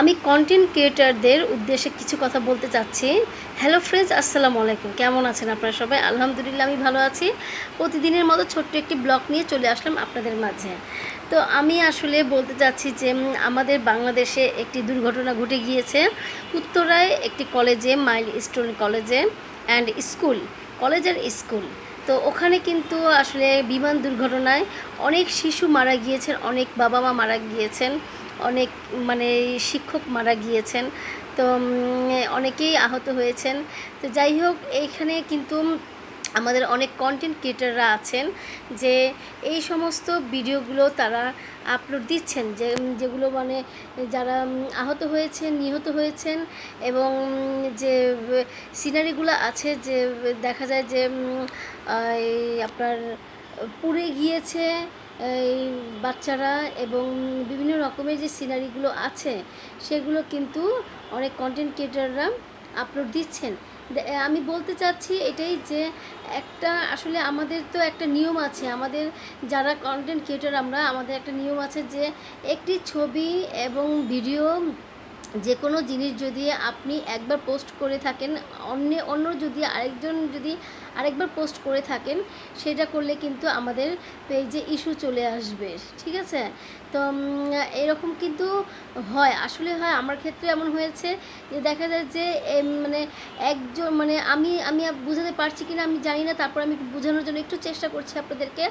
আমি কন্টেন্ট ক্রিয়েটারদের উদ্দেশ্যে কিছু কথা বলতে চাচ্ছি। হ্যালো ফ্রেন্ডস আসসালামু আলাইকুম। কেমন আছেন আপনারা সবাই? আলহামদুলিল্লাহ, আমি ভালো আছি। প্রতিদিনের মতো ছোট্ট একটি ব্লগ নিয়ে চলে আসলাম আপনাদের মাঝে। তো আমি আসলে বলতে চাচ্ছি যে আমাদের বাংলাদেশে একটি দুর্ঘটনা ঘটে গিয়েছে। উত্তরায় একটি কলেজে, মাইল স্টোন কলেজে অ্যান্ড স্কুল, কলেজের স্কুল। তো ওখানে কিন্তু আসলে বিমান দুর্ঘটনায় অনেক শিশু মারা গিয়েছেন, অনেক বাবা মা মারা গিয়েছেন। অনেক মানে শিক্ষক মারা গিয়েছেন। তো অনেকেই আহত হয়েছেন। তো যাই হোক, এইখানে কিন্তু আমাদের অনেক কন্টেন্ট ক্রিয়েটাররা আছেন যে এই সমস্ত ভিডিওগুলো তারা আপলোড দিচ্ছেন, যে যেগুলো মানে যারা আহত হয়েছেন, নিহত হয়েছেন এবং যে সিনারিগুলো আছে, যে, দেখা যায় যে আপনার পুড়ে গিয়েছে এই বাচ্চারা এবং বিভিন্ন রকমের যে সিনারিগুলো আছে, সেগুলো কিন্তু অনেক কন্টেন্ট ক্রিয়েটাররা আপলোড দিচ্ছেন। আমি বলতে চাচ্ছি এটাই যে একটা আসলে আমাদের তো একটা নিয়ম আছে, আমাদের যারা কন্টেন্ট ক্রিয়েটার আমরা আমাদের একটা নিয়ম আছে যে একটি ছবি এবং ভিডিও যে কোনো জিনিস যদি আপনি একবার পোস্ট করে থাকেন, অন্য অন্য যদি আরেকজন যদি আরেকবার পোস্ট করে থাকেন, সেটা করলে কিন্তু আমাদের পেজে ইস্যু চলে আসবে, ঠিক আছে? তো এরকম কিন্তু হয়। আসলে হয়, আমার ক্ষেত্রে এমন হয়েছে যে দেখা যায় যে মানে একজন মানে আমি আমি বোঝাতে পারছি কিনা আমি জানি না, তারপর আমি বোঝানোর জন্য একটু চেষ্টা করছি আপনাদেরকে।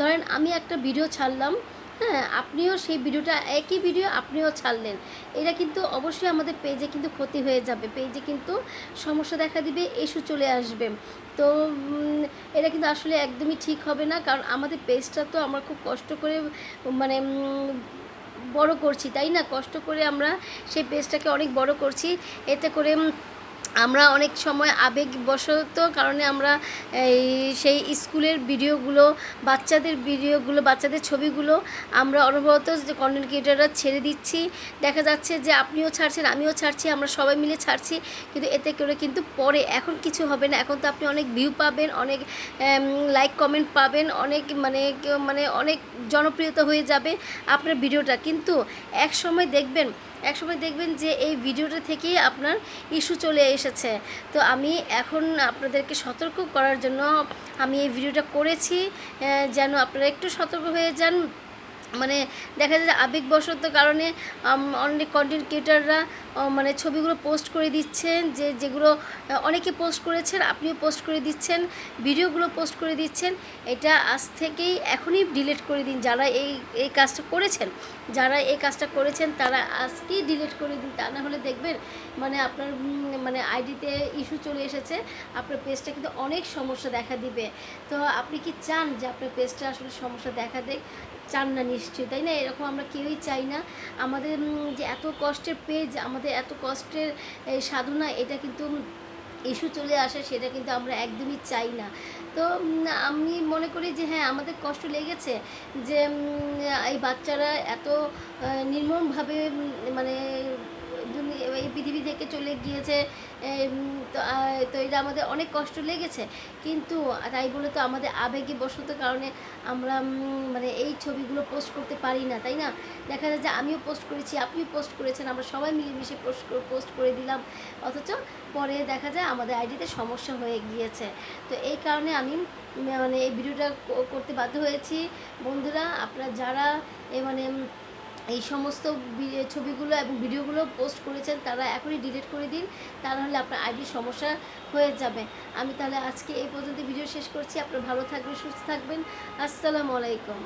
ধরেন আমি একটা ভিডিও ছাড়লাম হ্যাঁ আপনিও সেই ভিডিওটা, একই ভিডিও আপনিও ছাড়লেন। এটা কিন্তু অবশ্যই আমাদের পেজে কিন্তু ক্ষতি হয়ে যাবে। পেজে কিন্তু সমস্যা দেখা দিবে ইস্যু চলে আসবে। তো এটা কিন্তু আসলে একদমই ঠিক হবে না। কারণ আমাদের পেজটা তো আমরা খুব কষ্ট করে মানে বড় করছি, তাই না? কষ্ট করে আমরা সেই পেজটাকে অনেক বড় করছি। এতে করে আমরা অনেক সময় আবেগবশত কারণে আমরা এই সেই স্কুলের ভিডিওগুলো, বাচ্চাদের ভিডিওগুলো, বাচ্চাদের ছবিগুলো আমরা অনবরত যে কন্টেন্ট ক্রিয়েটাররা ছেড়ে দিচ্ছি। দেখা যাচ্ছে যে আপনিও ছাড়ছেন, আমিও ছাড়ছি, আমরা সবাই মিলে ছাড়ছি, কিন্তু এতে করে কিন্তু পরে এখন কিছু হবে না। এখন তো আপনি অনেক ভিউ পাবেন, অনেক লাইক কমেন্ট পাবেন, অনেক মানে মানে অনেক জনপ্রিয়তা হয়ে যাবে আপনার ভিডিওটা। কিন্তু এক সময় দেখবেন এক সময় দেখবেন যে এই ভিডিওটা থেকেই আপনার ইস্যু চলে এসেছে। তো আমি এখন আপনাদেরকে সতর্ক করার জন্য আমি এই ভিডিওটা করেছি। যেন আপনারা একটু সতর্ক হয়ে যান। মানে দেখা যায় যে আবেগবশত কারণে অনেক কন্টেন্ট ক্রিয়েটাররা মানে ছবিগুলো পোস্ট করে দিচ্ছেন, যে যেগুলো অনেকে পোস্ট করেছেন, আপনিও পোস্ট করে দিচ্ছেন, ভিডিওগুলো পোস্ট করে দিচ্ছেন, এটা আজ থেকেই এখনই ডিলিট করে দিন। যারা এই এই কাজটা করেছেন, যারা এই কাজটা করেছেন, তারা আজকেই ডিলিট করে দিন। তা না হলে দেখবেন মানে আপনার মানে আইডিতে ইস্যু চলে এসেছে, আপনার পেজটা কিন্তু অনেক সমস্যা দেখা দিবে। তো আপনি কি চান যে আপনার পেজটা আসলে সমস্যা দেখা দেয় চান না নিশ্চয়ই, তাই না? এরকম আমরা কেউই চাই না। আমাদের যে এত কষ্টের পেজ, আমাদের এত কষ্টের সাধনা, এটা কিন্তু ইস্যু চলে আসে, সেটা কিন্তু আমরা একদমই চাই না। তো আমি মনে করি যে হ্যাঁ আমাদের কষ্ট লেগেছে যে এই বাচ্চারা এত নির্মমভাবে মানে এই পৃথিবী থেকে চলে গিয়েছে তো এটা আমাদের অনেক কষ্ট লেগেছে। কিন্তু তাই বলে তো আমাদের আবেগে বশত কারণে আমরা মানে এই ছবিগুলো পোস্ট করতে পারি না, তাই না? দেখা যায় যে আমিও পোস্ট করেছি, আপনিও পোস্ট করেছেন, আমরা সবাই মিলেমিশে পোস্ট পোস্ট করে দিলাম। অথচ পরে দেখা যায় আমাদের আইডিতে সমস্যা হয়ে গিয়েছে। তো এই কারণে আমি মানে এই ভিডিওটা করতে বাধ্য হয়েছি। বন্ধুরা, আপনারা যারা, এ মানে এই সমস্ত ছবিগুলো এবং ভিডিওগুলো পোস্ট করেছেন, তারা এখনই ডিলিট করে দিন তাহলে আপনার আইডি সমস্যা হয়ে যাবে। আমি তাহলে আজকে এই পর্যন্ত ভিডিও শেষ করছি। আপনার ভালো থাকবেন, সুস্থ থাকবেন। আসসালামু আলাইকুম।